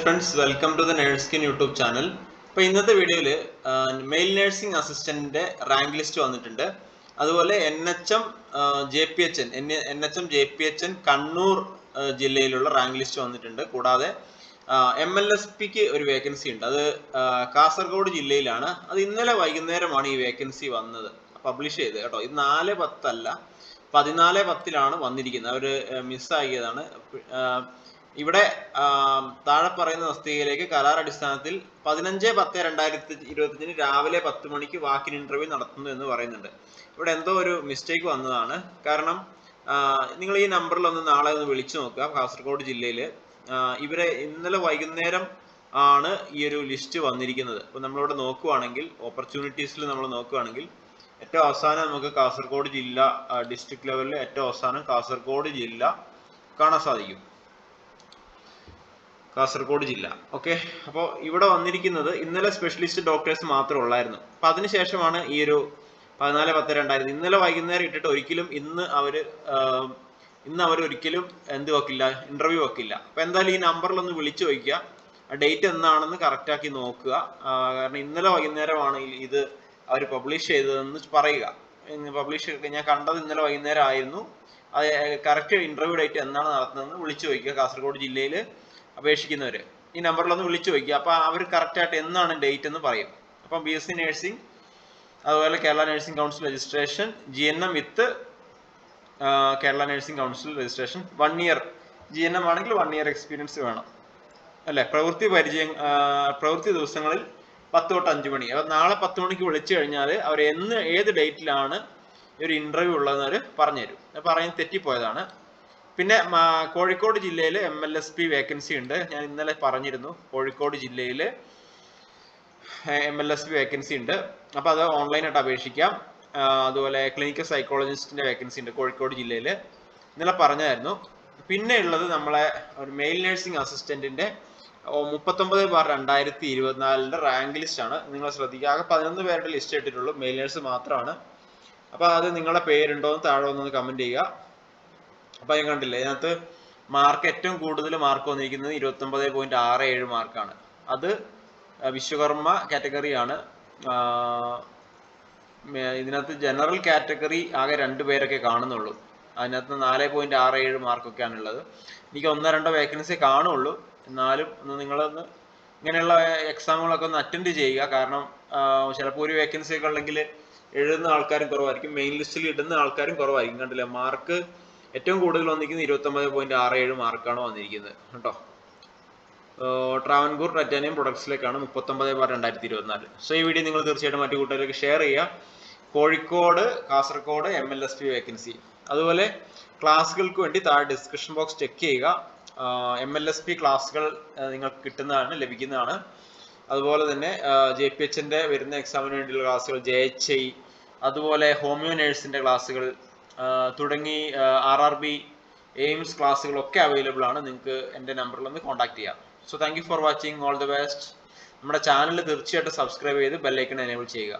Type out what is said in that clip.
Friends welcome to the നേഴ്സ്കിൻ YouTube channel അപ്പോൾ ഇന്നത്തെ വീഡിയോയിൽ മെയിൽ നേഴ്സിംഗ് അസിസ്റ്റന്റിന്റെ റാങ്ക് ലിസ്റ്റ് വന്നിട്ടുണ്ട്. അതുപോലെ N H M J P H N N H M J P H N Kannur ജില്ലയിലുള്ള rank list വന്നിട്ടുണ്ട്. കൂടാതെ എം എൽ എസ് പിക്ക് ഒരു വേക്കൻസി ഉണ്ട്. അത് കാസർഗോഡ് ജില്ലയിലാണ്. അത് ഇന്നലെ വൈകുന്നേരമാണ് ഈ വേക്കൻസി വന്നത്. പബ്ലിഷ് ചെയ്ത് കേട്ടോ. ഇത് നാല് പത്തല്ല പതിനാല് പത്തിലാണ് വന്നിരിക്കുന്നത്. അവർ മിസ്സാക്കിയതാണ് ഇവിടെ താഴെ പറയുന്ന തസ്തികയിലേക്ക് കരാർ അടിസ്ഥാനത്തിൽ പതിനഞ്ച് പത്ത് രണ്ടായിരത്തി ഇരുപത്തിയഞ്ചിന് രാവിലെ പത്ത് മണിക്ക് വാക്കിൻ ഇന്റർവ്യൂ നടത്തുന്നു എന്ന് പറയുന്നുണ്ട്. ഇവിടെ എന്തോ ഒരു മിസ്റ്റേക്ക് വന്നതാണ്. കാരണം നിങ്ങൾ ഈ നമ്പറിൽ ഒന്ന് നാളെ ഒന്ന് വിളിച്ചു നോക്കുക കാസർഗോഡ് ജില്ലയിൽ ഇവരെ ഇന്നലെ വൈകുന്നേരം ആണ് ഈ ഒരു ലിസ്റ്റ് വന്നിരിക്കുന്നത്. അപ്പോൾ നമ്മളിവിടെ നോക്കുവാണെങ്കിൽ ഓപ്പർച്യൂണിറ്റീസിൽ നമ്മൾ നോക്കുവാണെങ്കിൽ ഏറ്റവും അവസാനം നമുക്ക് കാസർഗോഡ് ജില്ല ഡിസ്ട്രിക്ട് ലെവലിൽ ഏറ്റവും അവസാനം കാസർഗോഡ് ജില്ല കാണാൻ സാധിക്കും. കാസർഗോഡ് ജില്ല. ഓക്കെ അപ്പോൾ ഇവിടെ വന്നിരിക്കുന്നത് ഇന്നലെ സ്പെഷ്യലിസ്റ്റ് ഡോക്ടേഴ്സ് മാത്രമേ ഉള്ളായിരുന്നു. അപ്പൊ അതിനുശേഷമാണ് ഈ ഒരു പതിനാല് പത്ത് രണ്ടായിരത്തി ഇന്നലെ വൈകുന്നേരം ഇട്ടിട്ട് ഒരിക്കലും ഇന്ന് അവർ ഇന്ന് അവർ ഒരിക്കലും എന്ത് വെക്കില്ല ഇന്റർവ്യൂ വെക്കില്ല. അപ്പൊ എന്തായാലും ഈ നമ്പറിൽ ഒന്ന് വിളിച്ചു ചോദിക്കുക. ഡേറ്റ് എന്നാണെന്ന് കറക്റ്റാക്കി നോക്കുക. കാരണം ഇന്നലെ വൈകുന്നേരമാണ് ഇത് അവർ പബ്ലിഷ് ചെയ്തതെന്ന് പറയുക. പബ്ലിഷ് ഞാൻ കണ്ടത് ഇന്നലെ വൈകുന്നേരം ആയിരുന്നു. അത് കറക്റ്റ് ഇന്റർവ്യൂ ഡേറ്റ് എന്നാണ് നടത്തുന്നതെന്ന് വിളിച്ചു ചോദിക്കുക. കാസർഗോഡ് ജില്ലയിൽ അപേക്ഷിക്കുന്നവർ ഈ നമ്പറിലൊന്ന് വിളിച്ചു ചോദിക്കുക. അപ്പോൾ അവർ കറക്റ്റായിട്ട് എന്നാണ് ഡേറ്റ് എന്ന് പറയും. അപ്പം ബി എസ് സി നഴ്സിംഗ് അതുപോലെ Kerala nursing council registration G N M with Kerala nursing council registration one year G N M ആണെങ്കിൽ വൺ ഇയർ എക്സ്പീരിയൻസ് വേണം. അല്ലേ? പ്രവൃത്തി പരിചയം പ്രവൃത്തി ദിവസങ്ങളിൽ പത്ത് തൊട്ട് അഞ്ച് മണി. അപ്പം നാളെ പത്ത് മണിക്ക് വിളിച്ചു കഴിഞ്ഞാൽ അവർ എന്ന് ഏത് ഡേറ്റിലാണ് ഒരു ഇന്റർവ്യൂ ഉള്ളതെന്ന് അവർ പറഞ്ഞുതരും. അപ്പം പറയുന്നത് തെറ്റിപ്പോയതാണ്. പിന്നെ കോഴിക്കോട് ജില്ലയിൽ M L S P vacancy ഉണ്ട്. ഞാൻ ഇന്നലെ പറഞ്ഞിരുന്നു കോഴിക്കോട് ജില്ലയിൽ M L S P vacancy ഉണ്ട്. അപ്പോൾ അത് ഓൺലൈനായിട്ട് അപേക്ഷിക്കാം. അതുപോലെ ക്ലിനിക്കൽ സൈക്കോളജിസ്റ്റിന്റെ വേക്കൻസി ഉണ്ട് കോഴിക്കോട് ജില്ലയിൽ ഇന്നലെ പറഞ്ഞായിരുന്നു പിന്നെ ഉള്ളത് നമ്മളെ ഒരു മെയിൽ നഴ്സിംഗ് അസിസ്റ്റന്റിന്റെ മുപ്പത്തൊമ്പത് ബാർ രണ്ടായിരത്തി ഇരുപത്തിനാലിന്റെ റാങ്ക് ലിസ്റ്റ് ആണ്. നിങ്ങൾ ശ്രദ്ധിക്കുക. ആകെ പതിനൊന്ന് പേരുടെ ലിസ്റ്റ് ഇട്ടിട്ടുള്ളൂ മെയിൽ നഴ്സ് മാത്രമാണ് അപ്പോൾ അത് നിങ്ങളുടെ പേരുണ്ടോ എന്ന് താഴെ ഒന്ന് കമന്റ് ചെയ്യുക. അപ്പൊ ഞാൻ കണ്ടില്ലേ ഇതിനകത്ത് മാർക്ക് ഏറ്റവും കൂടുതൽ മാർക്ക് വന്നിരിക്കുന്നത് ഇരുപത്തി ഒമ്പത് പോയിന്റ് ആറ് ഏഴ് മാർക്കാണ് അത് വിശ്വകർമ്മ കാറ്റഗറിയാണ് ഇതിനകത്ത് ജനറൽ കാറ്റഗറി ആകെ രണ്ട് പേരൊക്കെ കാണുന്നുള്ളൂ. അതിനകത്ത് നാല് പോയിന്റ് ആറ് ഏഴ് മാർക്കൊക്കെയാണ് ഉള്ളത്. എനിക്ക് ഒന്നോ രണ്ടോ വേക്കൻസി കാണുള്ളൂ. എന്നാലും ഒന്ന് നിങ്ങളൊന്ന് ഇങ്ങനെയുള്ള എക്സാമുകളൊക്കെ ഒന്ന് അറ്റൻഡ് ചെയ്യുക. കാരണം ചിലപ്പോൾ ഒരു വേക്കൻസി ഒക്കെ ഉണ്ടെങ്കിൽ എഴുതുന്ന ആൾക്കാരും കുറവായിരിക്കും. മെയിൻ ലിസ്റ്റിൽ ഇടുന്ന ആൾക്കാരും കുറവായിരിക്കും. കണ്ടില്ലേ മാർക്ക് ഏറ്റവും കൂടുതൽ വന്നിരിക്കുന്നത് ഇരുപത്തൊമ്പത് പോയിന്റ് ആറ് ഏഴ് മാർക്കാണ് വന്നിരിക്കുന്നത് കേട്ടോ. ട്രാവൻകൂർ ടൈറ്റാനിയം പ്രൊഡക്ട്സിലേക്കാണ് മുപ്പത്തൊമ്പത് ബാർ രണ്ടായിരത്തി ഇരുപത്തിനാല് സോ ഈ വീഡിയോ നിങ്ങൾ തീർച്ചയായിട്ടും മറ്റു കൂട്ടുകാർക്ക് ഷെയർ ചെയ്യുക. Kozhikode Kasaragod M L S P vacancy അതുപോലെ ക്ലാസ്സുകൾക്ക് വേണ്ടി താഴെ ഡിസ്ക്രിപ്ഷൻ ബോക്സ് ചെക്ക് ചെയ്യുക. എം എൽ എസ് പി ക്ലാസ്സുകൾ നിങ്ങൾക്ക് കിട്ടുന്നതാണ് ലഭിക്കുന്നതാണ്. അതുപോലെ തന്നെ ജെ പി എച്ചിന്റെ വരുന്ന എക്സാമിന് വേണ്ടിയുള്ള ക്ലാസ്സുകൾ ജെ എച്ച് ഐ അതുപോലെ ഹോമിയോ നേഴ്സിന്റെ ക്ലാസ്സുകൾ തുടങ്ങി ആർ ആർ ബി എയിംസ് ക്ലാസ്സുകളൊക്കെ അവൈലബിൾ ആണ്. നിങ്ങൾക്ക് എന്റെ നമ്പറിൽ ഒന്ന് കോൺടാക്ട് ചെയ്യാം. So thank you for watching all the best നമ്മുടെ ചാനൽ തീർച്ചയായിട്ടും സബ്സ്ക്രൈബ് ചെയ്ത് ബെല്ലൈക്കൺ എനേബിൾ ചെയ്യുക.